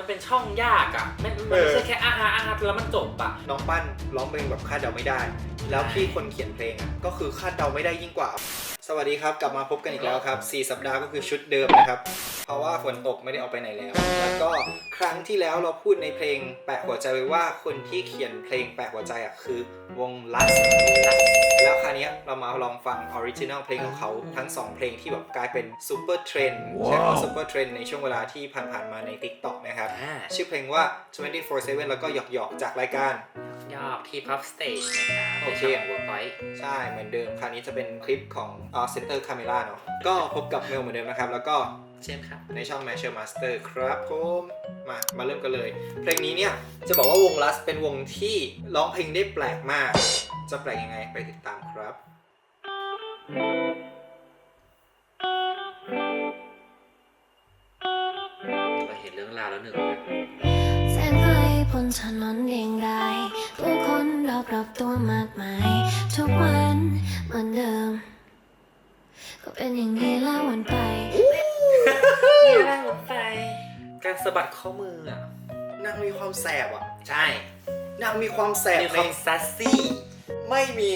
มันเป็นช่องยากอะไม่มันไม่ใช่แค่อาหารอาหารแล้วมันจบอะน้องปั้นร้องเพลงแบบคาดเดาไม่ได้ แล้วพี่คนเขียนเพลงอะก็คือคาดเดาไม่ได้ยิ่งกว่า สวัสดีครับกลับมาพบกันอีกแล้วครับ4สัปดาห์ก็คือชุดเดิมนะครับเพ ราะว่าฝนตกไม่ได้ออกไปไหนแล้ว แล้วก็ครั้งที่แล้วเราพูดในเพลงแปะหัวใจไว้ว่าคนที่เขียนเพลงแปะหัวใจอะคือวงลัสแล้วคราวเนี้ยเรามาลองฟังออริจินัลเพลงของเขาทั้ง 2 เพลงที่แบบกลายเป็นซูเปอร์เทรนด์ใช้คำว่าซูเปอร์เทรนด์ในช่วงเวลาที่ผ่านๆมาใน TikTok นะครับอ่าชื่อเพลงว่า 24/7 แล้วก็หยอกๆ จากรายการยอบที่ Pop Stage นะครับโอเคในช่อง Workpoint ใช่เหมือนเดิม คราวนี้จะเป็นคลิปของอ่าเซนเตอร์คาเมล่าเนาะก็พบกับเมลเหมือนเดิมนะครับ แล้วก็ เช่นครับในช่อง m a s h e r Master ครับผมมามาเริ่มกันเลย เพลงนี้เนี่ยจะบอกว่าวงลัสเป็นวงที่ร้องเพลงได้แปลกมาก จะแปลกยังไงไปติดตามครับ เราเห็นเรื่องราวแล้วหนึ่งแสงไฟบนถนนเรียงรายผู้คนรอบรอบๆตัวมากมาย ทุกวันเหมือนเดิม ก็เป็นอย่างนี้แล้ววันไป นี่ร่างรถไฟการสะบัดข้อมืออะนางมีความแสบอะ ใช่นางมีความแสบมีคในวามซัสซี่ ไม่มี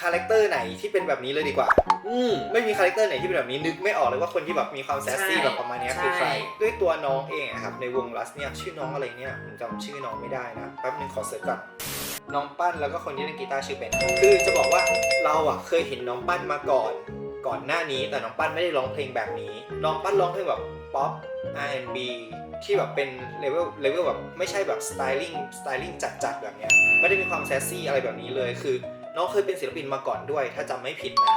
คาแรคเตอร์ไหนที่เป็นแบบนี้เลยดีกว่า อืม ไม่มีคาแรคเตอร์ไหนที่เป็นแบบนี้นึกไม่ออกเลยว่าคนที่แบบมีความแซสซี่ใช่แบบประมาณเนี้ยคือใคร ใช่ ด้วยตัวน้องเองอะครับในวงลัสเนี่ยชื่อน้องอะไรเนี่ยผมจำชื่อน้องไม่ได้นะแป๊บนึงขอเสิร์ชก่อนน้องปั้นแล้วก็คนที่เล่นกีตาร์ชื่อเป็นคือจะบอกว่าเราอะเคยเห็นน้องปั้นมาก่อน ก่อนหน้านี้แต่น้องปั้นไม่ได้ร้องเพลงแบบนี้น้องปั้นร้องเพลงแบบป๊อป R&B ที่แบบเป็นเลเวลเลเวลแบบไม่ใช่แบบสไตลิ่งสไตลิ่งจัดๆแบบเนี้ยไม่ได้มีความแซสซี่อะไรแบบนี้เลย คือน้องเคยเป็นศิลปินมาก่อนด้วย ถ้าจำไม่ผิดนะ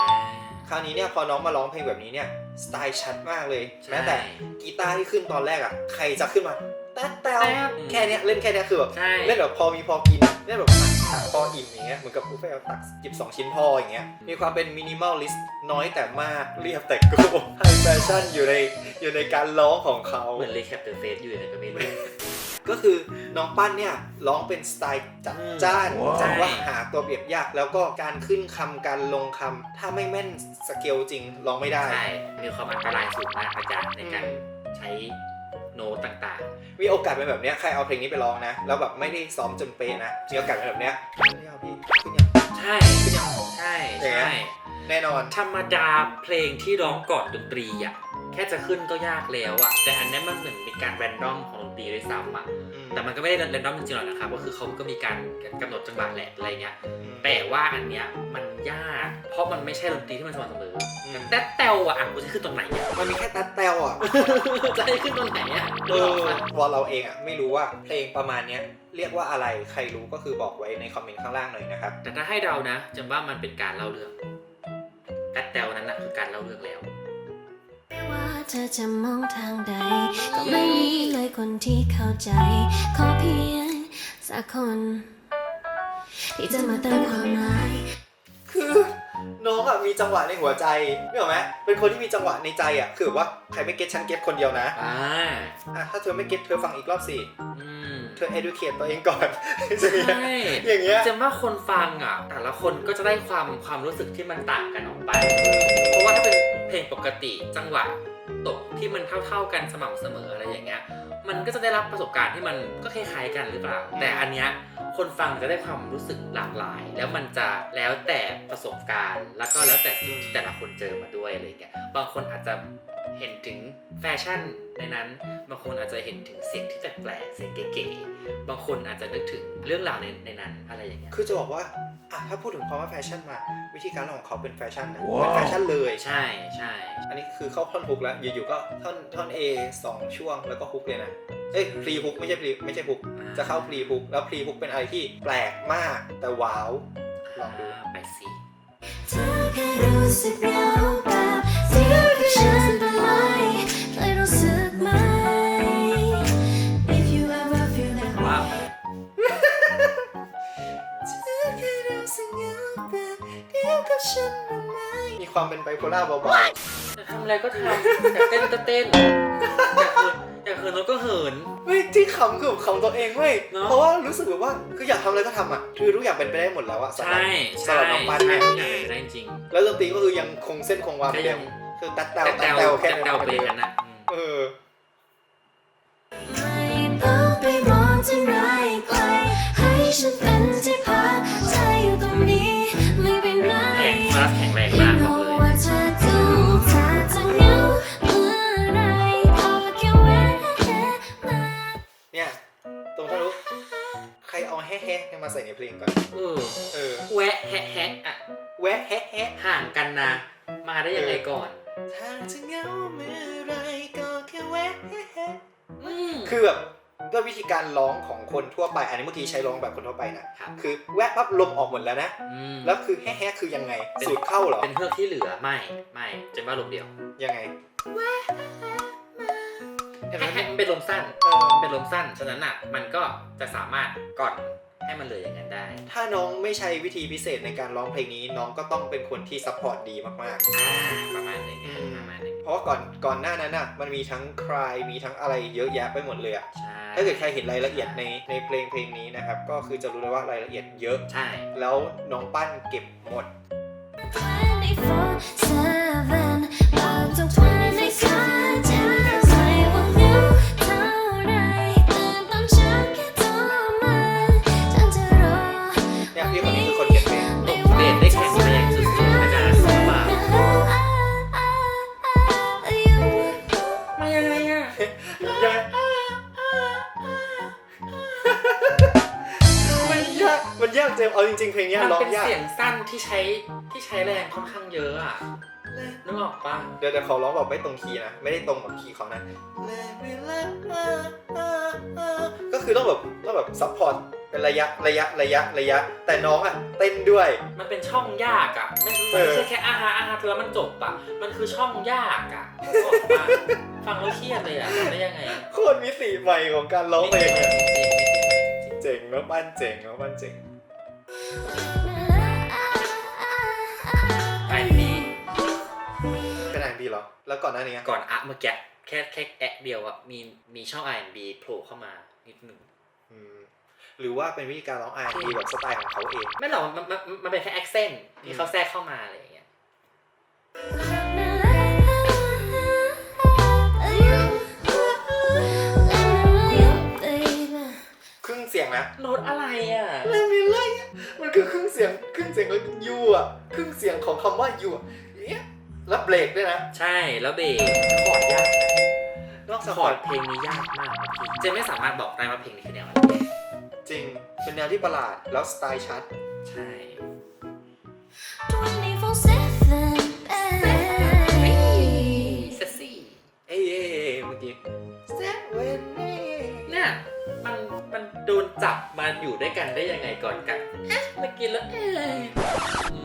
คราวนี้เนี่ยพอน้องมาร้องเพลงแบบนี้เนี่ยสไตล์ชัดมากเลยแม้แต่กีตาร์ที่ขึ้นตอนแรกอะใครจะขึ้นมาแต๊ดแต้วแต๊ดแค่เนี้ยเล่นแค่เนี้ยคือแบบใช่ เล่นแบบพอมีพอกินเล่นแบบ ตักพออิ่มอย่างเงี้ยเหมือนกับบุฟเฟ่ต์ตักจิบสองชิ้นพออย่างเงี้ยมีความเป็นมินิมอลลิสต์น้อยแต่มากเรียบแต่โก้ไฮแฟชั่นอยู่ในอยู่ในการร้องของเขาเหมือนรีแคปเดอะเฟสอยู่ในก็ไม่รู้ก็คือน้องปั้นเนี่ยร้องเป็นสไตล์จัดจ้านว้าวจัดว่าหาตัวเปรียบยาก แล้วก็การขึ้นคำการลงคำถ้าไม่แม่นสเกลจริงร้องไม่ได้ใช่มีความอันตรายสูงมากอาจารย์ในการใช้ โน้ตต่างมีโอกาสเป็นแบบเนี้ยใครเอาเพลงนี้ไปร้องนะ แล้วแบบไม่ได้ซ้อมจนเป๊ะนะ มีโอกาสเป็นแบบเนี้ยไม่เอาพี่ขึ้นยังๆใช่ใช่อย่างเงี้ใช่ยแน่นอน ธรรมดาเพลงที่ร้องก่อนดนตรีอะแค่จะขึ้นก็ยากแล้วอะ แต่อันนี้มันเหมือนเป็นการแรนดอมของดนตรีด้วยซ้ำอะอืมแต่มันก็ไม่ได้แรนดอมจริงๆหรอกนะครับ ก็คือเขาก็มีการกำหนดจังหวะแหละอะไรเงี้ยอืมแต่ว่าอันเนี้ยมัน ยาก เพราะมันไม่ใช่ดนตรีที่มันสม่ำเสมออืมแต่แตวอะอะกูจะขึ้นตรงไหนอะมันมีแค่ตัดแตวอะ จะให้ขึ้นตรงไหนอะเออวอเราเองอะไม่รู้ว่าเพลงประมาณเนี้ยเรียกว่าอะไรใครรู้ก็คือบอกไว้ในคอมเมนต์ข้างล่างหน่อยนะครับ แต่ถ้าให้เดานะจำว่ามันเป็นการเล่าเรื่องแต่แตวนั้นน่ะคือการเล่าเรื่องแล้ว ไม่ว่าเธอจะมองทางใด ก็ไม่มีเลยคนที่เข้าใจ ขอเพียงสักคน ที่จะมาเติมความหมาย คือน้องอะมีจังหวะในหัวใจนี่หรอกไหมเป็นคนที่มีจังหวะในใจอะคือแบบว่าใครไม่เก็ตฉันเก็ตคนเดียวนะอ่าอะถ้าเธอไม่เก็ตเธอฟังอีกรอบสิอืมเธอ educate ตัวเองก่อนจะมีใช่อย่างเงี้ยจำว่าคนฟังอะ แต่ละคนก็จะได้ความความรู้สึกที่มันต่างกันออกไป เพราะว่าถ้าเป็นเพลงปกติจังหวะ ตกที่มันเท่า ๆกันสม่ำเสมออะไรอย่างเงี้ย มันก็จะได้รับประสบการณ์ที่มันก็คล้ายๆกันหรือเปล่า แต่อันเนี้ยคนฟังจะได้ความรู้สึกหลากหลาย แล้วมันจะแล้วแต่ประสบการณ์ แล้วก็แล้วแต่สิ่งที่แต่ละคนเจอมาด้วยอะไรเงี้ย บางคนอาจจะ เห็นถึงแฟชั่นในนั้น บางคนอาจจะเห็นถึงเสียงที่แปลกๆเสียงเก๋ๆบางคนอาจจะนึกถึงเรื่องราวในในนั้นอะไรอย่างเงี้ยคือจะบอกว่าอะถ้าพูดถึงความว่าแฟชั่นมา วิธีการร้องของเขาเป็นแฟชั่นนะเป็นแฟชั่นเลยใช่ใช่อันนี้คือเข้าท่อนฮุกแล้วอยู่ๆก็ท่อนท่อน A สองช่วงแล้วก็ฮุกเลยนะเอ้ยพรีฮุกไม่ใช่พรีไม่ใช่ฮุกจะเข้าพรีฮุกแล้วพรีฮุกเป็นอะไรที่แปลกมากแต่ว้าวลองดูาไปสิเธอแค่รู้สึกเหงาแบบเสียงที่ฉัน ฉันทำไมมีความเป็นไบโพล่าเบาอจะทำอะไรก็ทำอยากเต้นก็เต้นอยากเหินแล้วก็เหิน ๆเว้ยที่ขำคือขำตัวเองเว้ยเพราะว่ารู้สึกแบบว่าคืออยากทำอะไรก็ทำอะคือทุกอย่างเป็นไปได้หมดแล้วอะใช่สำหรับน้องปันเนี่ใช่ยได้จริงแล้วดนตรีก็คือยังคงเส้นคงวาๆมก็ยังคือตัดเตาแต่ตัดแตวเตาแค่แต่นั้นแตวไปลยนนนะเออฉันเป็น นนะ มาได้ยังไงก่อนถ้าจะเหงาเมื่อไรก็แค่แวะแฮะแฮะอืม คือแบบด้วยวิธีการร้องของคนทั่วไป อันนี้เมื่อกี้ใช้ร้องแบบคนทั่วไปนะครับ คือแวะปั๊บลมออกหมดแล้วนะ อืมแล้วคือแฮะๆคือยังไง สูดเข้าเหรอ เป็นเฮือกที่เหลือไม่ไม่เจนว่าลมเดียวยังไงเห็นไหมมันเป็นลมสั้นเออมันเป็นลมสั้นฉะนั้นอะมันก็จะสามารถก่อน ให้มันเหลืออย่างนั้นได้ ถ้าน้องไม่ใช้วิธีพิเศษในการร้องเพลงนี้ น้องก็ต้องเป็นคนที่ซัพพอร์ตดีมากอ่าประมาณหนึงอือะมประมาณหนึงๆเพราะว่าก่อนก่อนหน้านั้นน่ะมันมีทั้งคลายมีทั้งอะไรเยอะแยะไปหมดเลยอะใช่ถ้าเกิดใครเห็นรายละเอียดในในเพลงเพลงนี้นะครับ ก็คือจะรู้เลยว่ารายละเอียดเยอะ ใช่ แล้วน้องปั้นเก็บหมด 24/7 ยังมันยากมันยากเจมส์เอาจริงๆเพลงเนี้ยมันร้องเป็นยากเสียงสั้นที่ใช้ที่ใช้แรงค่อนข้างเยอะอะนึกออกปะเดี๋ยวเดี๋ยวเขาร้องแบบไม่ตรงคีย์นะไม่ได้ตรงกับคีย์เขานะก็คือต้องแบบต้องแบบซัพพอร์ตเป็นระยะระยะระยะระยะ แต่น้องอะเต้นด้วย มันเป็นช่องยากอะไม่เอไม่อใช่แค่อาฮาอาฮาแล้วมันจบอะมันคือช่องยากอะนึกออกปะ ฟังแล้วเครียดเลยอะทำได้ยังไงโคตรมิติใหม่ของการร้องเพลงจอะริงๆจริงๆเจ๋งแล้วปั้นเจ๋งแล้วปั้นเจ๋งไอพีเป็นอะไรดีเหรอ แล้วก่อนหน้านี้อะก่อนอะเมื่อกี้แค่แค่แอะเดียวอะมีมีช่อง R&B โผล่เข้ามานิดหนึ่ง อืมหรือว่าเป็นวิธีการร้อง R&B แบบสไตล์ของเขาเอง ไม่หรอกมันมันมันเป็นแค่แอคเซนต์ที่เขาแทรกเข้ามาอะไรอย่างเงี้ย งเสียงนะโน้ตอะไรอะไม่มีอะไรอะมันคือครึ่งเสียงครึ่งเสียงของยูอะครึ่งเสียงของคำว่ายูอะอย่างเงี้ยแล้วเบรกด้วยนะใช่แล้วเบรกคอร์ดยากนะนอกจากคคออร์ร์ดดเพลงนี้ยากมากนะพี่เจนไม่สามารถบอกได้ว่าเพลงนี้คือแนวอะไรจริงเป็นแนวที่ประหลาดแล้วสไตล์ชัด ใช่ จับมาอยู่ด้วยกันได้ยังไงก่อนกันเอ๊ะเมื่อกี้แล้วเอ๊ะ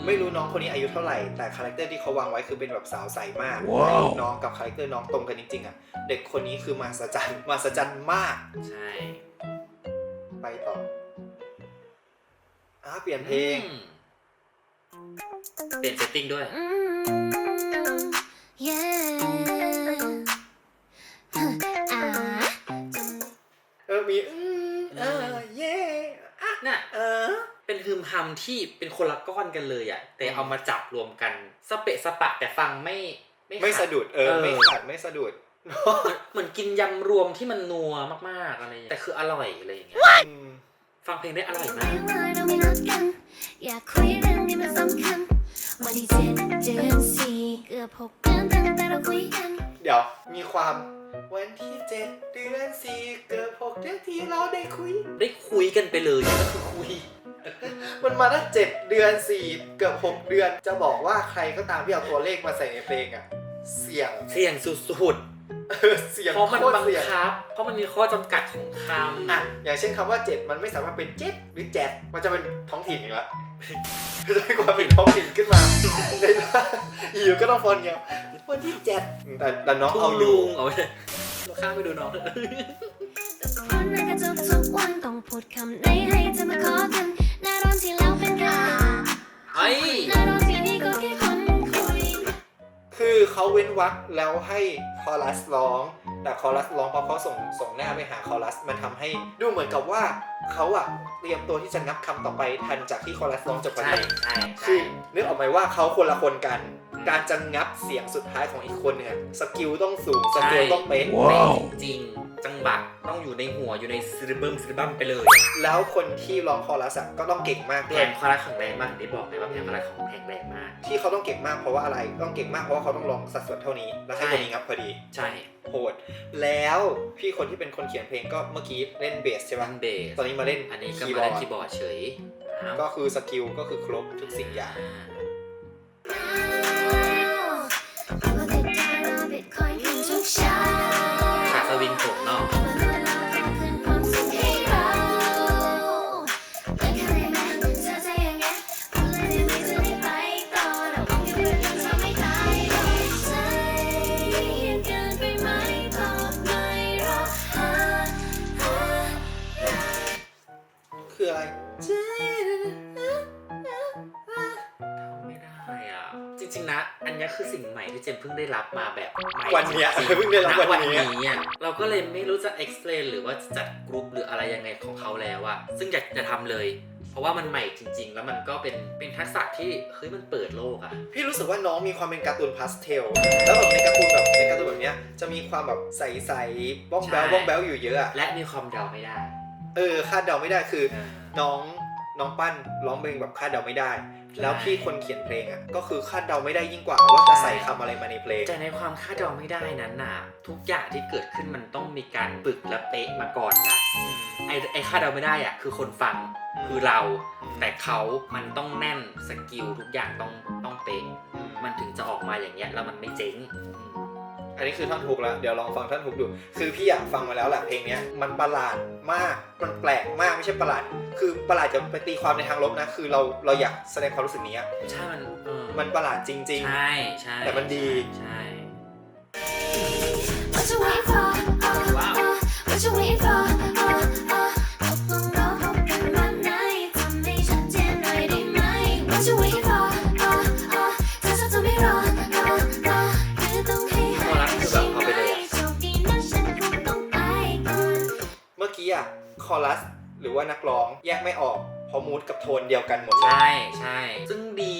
ไม่รู้น้องคนนี้อายุเท่าไหร่แต่คาแรคเตอร์ที่เขาวางไว้คือเป็นแบบสาวใสมากว้าว น้องกับคาแรคเตอร์น้องตรงกันจริงๆอะเด็กคนนี้คือมาสจันมาสจันมากใช่ไปต่ออะเปลี่ยนเพลงอืมเปลี่ยนเซตติ้งด้วยเเป็นฮึมฮัมที่เป็นคนละก้อนกันเลยอะแต่เอามาจับรวมกันสเปะสปะแต่ฟังไม่ไม่ขัสะดุดเออเออไม่ขาดไม่สะดุดเหมือนเหมือนกินยำรวมที่มันนัวมากๆอะไรอย่างเงี้ยแต่คืออร่อยอะไรอย่างเงี้ยอืมฟังเพลงได้อร่อยมากอยากคุยเรื่องที่มันสำคัญวันที่เจ็ดเดือนสี่เกือบหกเดือนตั้งแต่เราคุยกัน เดี๋ยวมีความวันที่เจ็ดเดือนสี่เกือบหกเดือนที่เราได้คุย ได้คุยกันไปเลยก็คือคุย มันมาตั้งเจ็ดเดือนสี่เกือบหกเดือน จะบอกว่าใครก็ตามที่เอาตัวเลขมาใส่ในเพลงอะเสียงเสี่ยงสุดเออเสียงๆ เพราะมันโคตรบังเสียงคับ เพราะมันมีข้อจำกัดของคอะอย่างเช่นคำว่าเจ็ดมันไม่สามารถเป็นเจ็ดหรือแจ็ดมันจะเป็นท้องถิ่นอีกแล้วจะมีความเป็นท้องถิ่นขึ้นมาในอยู่ก็ต้องฟอนเงี้ยวันที่เจ็ดแต่แต่น้องำเอาเอาอยู่ลุงเอาไว้เราข้ามไปดูน้องเถอะ คนในกระจกทุกวันต้องพูดคำไหนให้เธอมาขอกัน หน้าร้อนที่แล้วเป็นกันไอ้หน้าร้อนที่นี่ก็แค่คนคุย คือเขาเว้นวรรคแล้วให้คอรัสร้อง แต่คอรัสร้องเพราะเขาส่งส่งหน้าไปหาคอรัส มันทำให้ดูเหมือนกับว่าเขาอะเตรียมตัวที่จะงับคำต่อไปทันจากที่คอรัสร้องจบไปใช่ ใช่ คืใช่ อนึกออกไหมว่าเขาคนละคนกันม การจะงับเสียงสุดท้ายของอีกคนเนี่ยสกิลต้องสูงสใช่กิลต้องเป๊ะเป๊ะจริงๆจังหวะต้องอยู่ในหัวอยู่ในซิริเบิมซิริบัมไปเลยแล้วคนที่ร้องคอรัสอะก็ต้องเก่งมากแผด้วยงคอรัสของแรงมากถึงได้บอกเลยว่าแผงคอรัสของแข็งแรงมาก ที่เขาต้องเก่งมากเพราะว่าอะไรต้องเก่งมากเพราะว่าเขาต้องร้องสัดส่วนเท่านี้ แล้วให้ใช่คนนี้งับพอดีใช่โหดแล้วพี่คนที่เป็นคนเขียนเพลงก็เมื่อกี้เล่นเบสใช่บัปะนเบสตอนนี้มาเล่นอันนี้ก็คีย์มาบอเล่ร์นดคีย์บอร์ดเฉยอ้าวก็คือสกิลก็คือครบทุกสิ่งอย่างป ทุกเช้าฉากสวิงผมเนาะ นะอันเนี้ยคือสิ่งใหม่ที่เจมเพิ่งได้รับมาแบบใหม่วันเนี้ยจริงๆเพิ่งได้รับณวันนี้อะเราก็เลยไม่รู้จะ explain หรือว่าจะจัดกรุ๊ปหรืออะไรยังไงของเขาแล้วอะซึ่งอยากจะทำเลย เพราะว่ามันใหม่จริง ๆ แล้วมันก็เป็นเป็นทักษะที่เฮ้ยมันเปิดโลกอะพี่รู้สึกว่าน้องมีความเป็นการ์ตูนพาสเทล แล้วแบบในการ์ตูนแบบในการ์ตูนแบบเนี้ยจะมีความแบบใสๆบ้องแบลใช่บ้องแบลอยู่เยอะอะและมีความเดาไม่ได้ เออคาดเดาไม่ได้คือ น้องน้องปั้นร้องเพลงแบบคาดเดาไม่ได้ แล้วพี่คนเขียนเพลงอะก็คือคาดเดาไม่ได้ยิ่งกว่าว่าจะใส่คำอะไรมาในเพลงแต่ในความคาดเดาไม่ได้นั้นน่ะ ทุกอย่างที่เกิดขึ้นมันต้องมีการฝึกและเป๊ะมาก่อนนะไอ้ไอ้คาดเดาไม่ได้อะคือคนฟังคือเรา แต่เขามันต้องแน่นสกิลทุกอย่างต้องต้องเป๊ะมันถึงจะออกมาอย่างเงี้ยแล้วมันไม่เจ๊ง อืมอันนี้คือท่อนฮุกแล้ว เดี๋ยวลองฟังท่อนฮุกดู คือพี่อยากฟังมาแล้วแหละเพลงเนี้ยมันประหลาดมาก มันแปลกมากไม่ใช่ประหลาด คือประหลาดจะไปตีความในทางลบนะ คือเราเราอยากแสดงความรู้สึกนี้อะใช่ มันเออมันประหลาดจริงใช่ใช่แต่มันดี ใช่ กี้อะคอรัส หรือว่านักร้องแยกไม่ออก เพราะมูดกับโทนเดียวกันหมดเลย ใช่ใช่ ซึ่งดี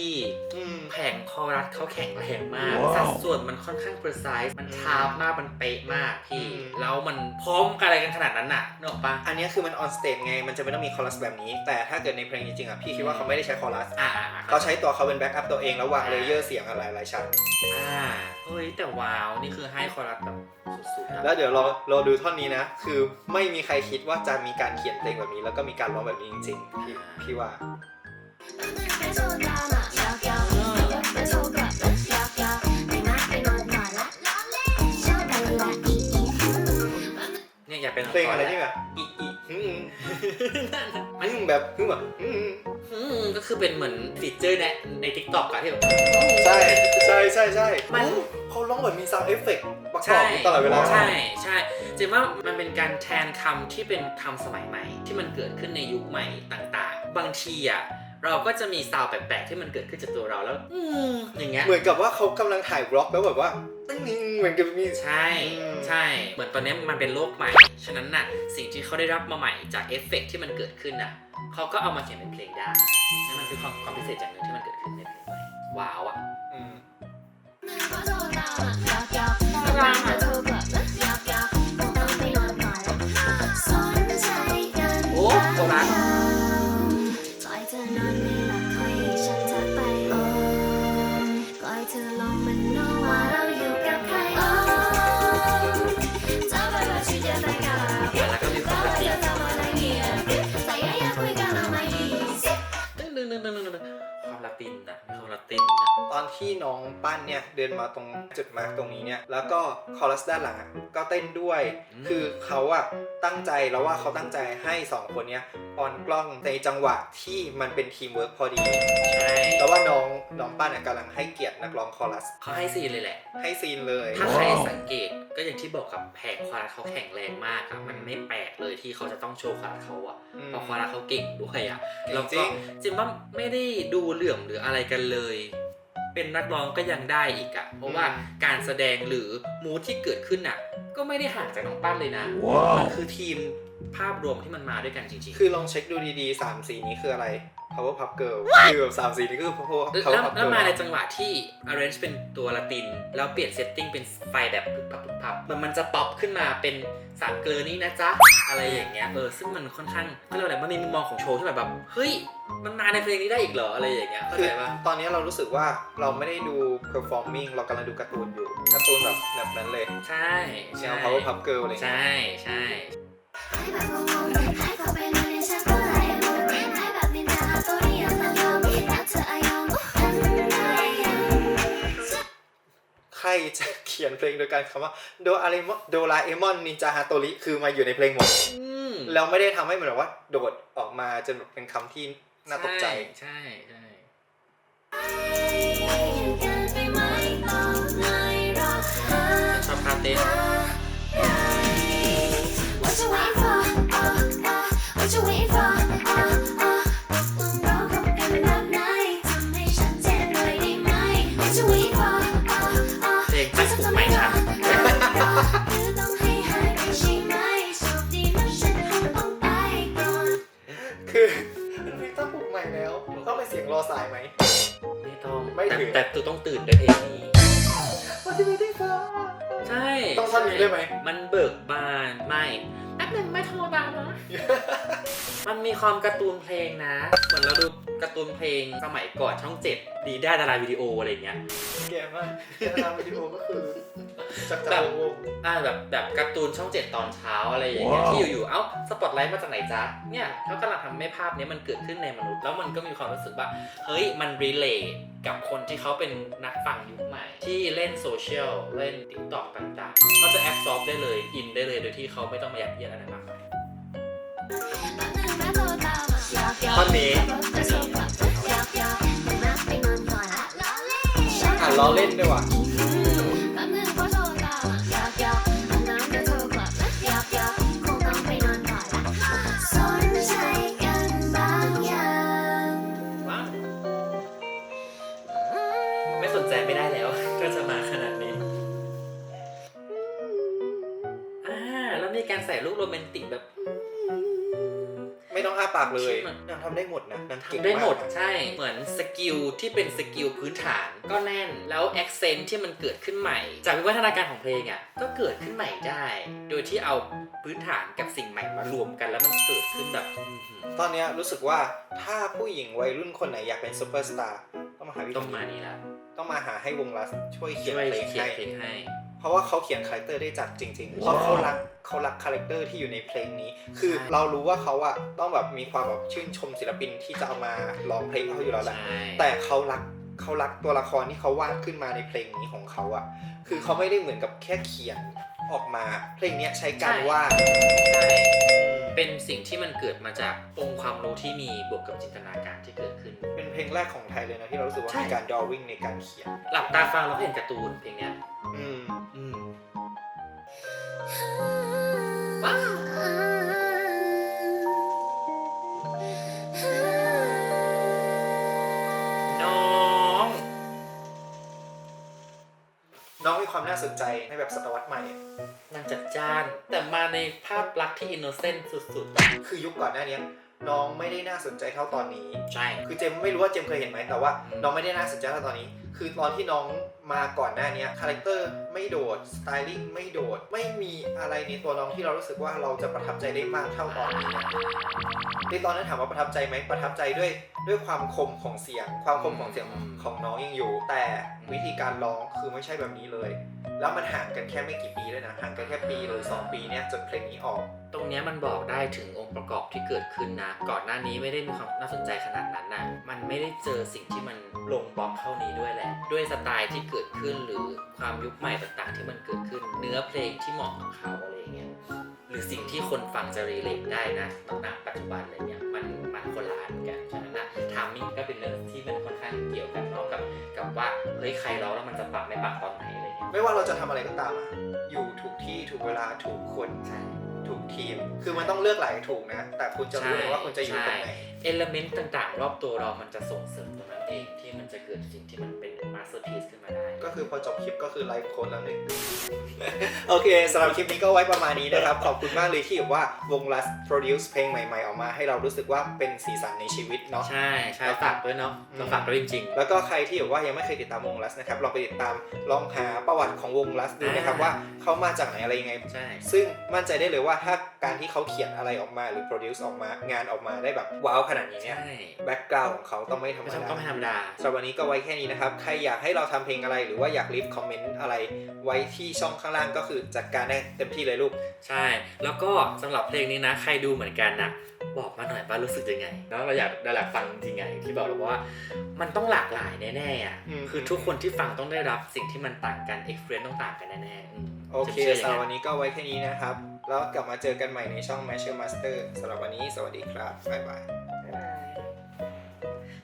อืม แผงคอรัสเขาแข็งแรงมาก ว้าวสัดส่วนมันค่อนข้าง precise มันชาร์ปมาก มันเป๊ะมากพี่ อืม แล้วมันพร้อมกันอะไรกันขนาดนั้นน่ะนึกออกปะ อันเนี้ยคือมันออนสเตจไง มันจะไม่ต้องมีคอรัสแบบนี้ แต่ถ้าเกิดในเพลงจริงๆอะ พี่คิดว่าเขาไม่ได้ใช้คอรัส อ่าอ่าอ่เขาใช้ตัวเขาเป็นแบ็กอัพตัวเองแล้ววางเลเยอร์เสียงอะไรหลายชั้น อ่าเฮ้ย แต่ว้าว นี่คือให้คอรัสแบบสุดๆนะแล้วเดี๋ยวเราเราดูท่อนนี้นะ คือไม่มีใครคิดว่าจะมีการเขียนเพลงแบบนี้ แล้วก็มีการร้องแบบนี้จริงๆพี่พี่ว่าไม่โทรตามอะยอกยอกไม่โทรกลับนะยอกยอกไม่นัดไปนอนก่อนละชอบกันละอีอีเนี่ยอยากเป็นเพลงอะไรที่แบบอีอีฮึมฮึมแบบฮึมแบบฮึมอืมก็คือเป็นเหมือนฟีเจอร์ในในทิกตอกอะที่แบบใช่ใช่ใช่ใช่มันเขาร้องแบบมีซาวด์เอฟเฟกต์ประกอใช่บอยู่ตลอดเวลาใช่ใช่เจนว่ามันเป็นการแทนคำที่เป็นคำสมัยใหม่ ที่มันเกิดขึ้นในยุคใหม่ต่างๆ บางทีอะเราก็จะมีซาวด์แปลกๆที่มันเกิดขึ้นจากตัวเราแล้ว อืมอย่างเงี้ยเหมือนกับว่าเขากำลังถ่ายบล็อกแล้วแบบว่าตึ้งเหมือนกับมีใช่อืมใช่ เหมือนตอนนี้มันเป็นโลกใหม่ ฉะนั้นน่ะสิ่งที่เขาได้รับมาใหม่จากเอฟเฟกต์ที่มันเกิดขึ้นน่ะเขาก็เอามาเขียนเป็นเพลงได้นั่นมันคือความความพิเศษอย่างหนึ่งที่มันเกิดขึ้นในเพลงใหม่ว้าวอะอืม ที่น้องปั้นเนี่ยเดินมาตรงจุดมาร์กตรงนี้เนี่ยแล้วก็คอรัสด้านหลังอะก็เต้นด้วย คือเขาอะตั้งใจแล้วว่าเขาตั้งใจให้สองคนเนี้ยออนกล้องในจังหวะที่มันเป็นทีมเวิร์กพอดีใช่แต่ว่าน้องน้องปั้นอะกำลังให้เกียรตินักร้องคอรัส เขาให้ซีนเลยแหละ ให้ซีนเลย ถ้าใครสังเกตก็อย่างที่บอกกับแผงควารัสเขาแข็งแรงมากอะมันไม่แปลกเลยที่เขาจะต้องโชว์ควารัสเขาอะอืมเพราะควารัสเขาเก่งด้วยอะเก่งแล้วจริก็ง จิมว่าไม่ได้ดูเหลื่อมหรืออะไรกันเลย เป็นนักร้องก็ยังได้อีกอะเพราะว่าการแสดงหรือมูทที่เกิดขึ้นอะก็ไม่ได้ห่างจากน้องปั้นเลยนะมันคือทีมภาพรวมที่มันมาด้วยกันจริงๆ คือลองเช็คดูดีๆ 3 สีนี้คืออะไร Power Puff Girl คือแบบสามสีนี้คือ Power แล้ว Power แล้ว Puff แล้ว Girl มาในจังหวะที่ arrange เป็นตัวละติน แล้วเปลี่ยนเซตติ้งเป็นไฟแบบปุ๊บปับปุ๊บปับมันมันจะป๊อปขึ้นมาเป็นสามเกลือนี่นะจ๊ะ อะไรอย่างเงี้ย เออ ซึ่งมันค่อนข้างเขาเรียกว่าอะไรมันมีมุมมองของโชว์ที่แบบแบบเฮ้ย มันมาในเพลงนี้ได้อีกเหรออะไรอย่างเงี้ยเข้าคือใจปะตอนนี้เรารู้สึกว่าเราไม่ได้ดู performing เรากำลังดูการ์ตูนอยู่การ์ตูนแบบแบบนั้นเลยใช่แนใช่ว Power Puff Girl อะไรอย่างเงี้ยใช่ใช่ให้แบบงงๆให้เข้าไปในลิ้นชักก็ไหลลงให้แบบนินจาฮาโตริยังตะยอมรักเธออายอมทันได้ยังใครจะเขียนเพลงโดยการคำว่าโดอาเรมอนโดราเอมอนนินจาฮาโตริคือมาอยู่ในเพลงหมด อืม แล้วไม่ได้ทำให้มันแบบว่าโดดออกมาจนแบบเป็นคำที่ น่าตกใจ ใช่ใช่กันไปไหมต้องไม่รอหาชอบพาเต้น แต่ถึงแต่ตัวต้องตื่นด้วยเพลงนี้ What you waiting for ใช่ต้องท่อนนี้ด้วยไหมมันเบิกบานไม่แป๊บหนึ่งไม่โทรบานนะมันมีความการ์ตูนเพลงนะ เหมือนเราดูการ์ตูนเพลงสมัยก่อนช่องเจ็ดดีด้าดาราวิดีโออะไรอย่างเงี้ยแก่มากแก่ตามวิดีโอก็คือจากจากวงอ่าแบบแบบการ์ตูนช่องเจ็ดตอนเช้าอะไรอย่างเงี้ยว้าวที่อยู่ๆเอ้าสปอตไลท์มาจากไหนจ๊ะเนี่ยเขากำลังทำให้ภาพเนี้ยมันเกิดขึ้นในมนุษย์ แล้วมันก็มีความรู้สึกว่า เฮ้ยมันรีเลท กับคนที่เขาเป็นนักฟังยุคใหม่ ที่เล่นโซเชียลเล่นติ๊กต็อกต่างๆเขาจะแอบซอฟได้เลยอินได้เลยโดยที่เขาไม่ต้องมายัดเยียดอะไรมากมายตอนนี้อ่านล้อเล่นด้วยว่ะ ใส่ลูกโรแมนติกแบบ ไม่ต้องอ้าปากเลยคิดมันนางทำได้หมดนะนางเก่งทำได้หมดากนะใช่ เหมือนสกิลที่เป็นสกิลพื้นฐานก็แน่น แล้วแอคเซนต์ที่มันเกิดขึ้นใหม่ จากวิวัฒนาการของเพลงอะก็เกิดขึ้นใหม่ได้ โดยที่เอาพื้นฐานกับสิ่งใหม่มารวมกันแล้วมันเกิดขึ้นแบบอื้อหือตอนเนี้ยรู้สึกว่าถ้าผู้หญิงวัยรุ่นคนไหนอยากเป็นซูเปอร์สตาร์ต้องมาหาวิต้องธีมานี่ละต้องมาหาให้วงลัสช่วยเขียนช่วยเพลงเขียนให้ เพลงให้เพราะว่าเขาเขียนคาแรคเตอร์ได้จัดจริงๆเพราะเขารักเขารักคาแรคเตอร์ที่อยู่ในเพลงนี้ คือเรารู้ว่าเขาอะต้องแบบมีความแบบชื่นชมศิลปินที่จะเอามาร้องเพลงเขาอยู่แล้วแหละใช่แต่เขารักเขารักตัวละครที่เขาวาดขึ้นมาในเพลงนี้ของเขาอะคือเขาไม่ได้เหมือนกับแค่เขียนออกมา เพลงเนี้ยใช้การวาดใช่ เป็นสิ่งที่มันเกิดมาจากองค์ความรู้ที่มีบวกกับจินตนาการที่เกิดขึ้น เป็นเพลงแรกของไทยเลยนะที่เรารู้สึกว่าใช่ มีการ drawing ในการเขียน หลับตาฟังเราก็เห็นการ์ตูนเพลงเนี้ยอืม อืมว้ ความน่าสนใจในแบบศตวรรษใหม่นางจัดจ้าน แต่มาในภาพลักษณ์ที่อินโนเซนต์สุดคือยุคก่อนหน้านี้น้องไม่ได้น่าสนใจเท่าตอนนี้ ๆ ใช่ คือเจมไม่รู้ว่าเจมเคยเห็นไหมแต่ว่าอืมน้องไม่ได้น่าสนใจเท่าตอนนี้ คือตอนที่น้องมาก่อนหน้านี้คาแรคเตอร์ไม่โดด สไตลิ่งไม่โดด ไม่มีอะไรในตัวน้องที่เรารู้สึกว่าเราจะประทับใจได้มากเท่าตอนนี้นะ ในตอนนั้นถามว่าประทับใจไหมประทับใจด้วยด้วยความคมของเสียง ความคมของเสียงของน้องยังอยู่ แต่วิธีการร้องคือไม่ใช่แบบนี้เลย แล้วมันห่างกันแค่ไม่กี่ปีเลยนะห่างกันแค่ปีหรือสองปีเนี่ยจนเพลงนี้ออก ตรงนี้มันบอกได้ถึงองค์ประกอบที่เกิดขึ้นนะ ก่อนหน้านี้ไม่ได้มีความน่าสนใจขนาดนั้นนะมันไม่ได้เจอสิ่งที่มันลงบล็อกเท่านี้ด้วยแหละ ด้วยสไตล์ที่เกิดขึ้นหรือความยุคใหม่ต่างๆ ที่มันเกิดขึ้น เนื้อเพลงที่เหมาะกับเขาอะไรอย่างเงี้ยหรือสิ่งที่คนฟังจะรีเลทได้นะณปัจจุบันอะไรเงี้ยมันมันคนละอันกันฉะนั้นนะทามมิ่งก็เป็นเรื่อง ว่าเฮ้ยใครร้องแล้วมันจะปักในปากตอนไหนอะไรเงี้ยไม่ว่าเราจะทำอะไรก็ตามอะอยู่ถูกที่ถูกเวลาถูกคนใช่ ถูกทีม คือมันต้องเลือกหลายถูกนะ แต่คุณจะรู้เลยว่าคุณจะอยู่ตรงไหน เอลเมนต์ต่างๆ รอบตัวเรามันจะส่งเสริมตรงนั้นเองที่มันจะเกิดสิ่งที่มันเป็นออก มามาสเตอร์พีซขึ้นมาได้ ก็คือพอจบคลิปก็คือไลฟ์โค้ดแล้วหนึ่งโอเคสำหรับคลิปนี้ก็ไว้ประมาณนี้นะครับ ขอบคุณมากเลยที่แบบว่าวง Last produce เพลงใหม่ๆ ออกมาให้เรารู้สึกว่าเป็นสีสันในชีวิตเนาะ ใช่ใช่ฝากด้วยเนาะอืมเราฝากด้วยจริงแล้วก็ใครที่แบบว่ายังไม่เคยติดตามวง Last นะครับลองไปติดตามลองหาประวัติของวง Last ดูนะครับอ่าว่าเขามาจากไหนอะไรยังไงๆใช่ ซึ่งมั่นใจได้เลยว่าถ้าการที่เขาเขียนอะไรออกมาหรือ produce ออกมางานออกมาได้แบบว้าวขนาดนี้เนี่ยใช่แบ็กกราวของเขาต้องไม่ธรรมไม่ใช่ดาก็ไม่ธรรมดาสำหรับวันนี้ก็ไว้แค่นี้นะครับใครอยากให้เราทำเพลงอะไร หรือว่าอยากรีฟคอมเมนต์อะไรไว้ที่ช่องข้างล่างก็คือจัดการได้เต็มที่เลยลูก ใช่ แล้วก็สำหรับเพลงนี้นะ ใครดูเหมือนกันนะบอกมาหน่อยว่ารู้สึกยังไงแล้วเราอยากเราอยากฟังจริงๆไงที่บอกเราว่ามันต้องหลากหลายแน่ๆอะอืมคือทุกคนที่ฟังต้องได้รับสิ่งที่มันต่างกัน experience ต้องต่างกันแน่ๆอืมโอเคฉันชื่สำหรับย่างวันนี้ก็ไว้แค่นี้นะครับ แล้วกลับมาเจอกันใหม่ในช่อง m a s h e r Master สำหรับวันนี้สวัสดีครับบ๊ายบาย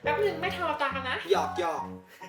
แป๊บนึงไม่ทำตามนะหยอกหยอกบ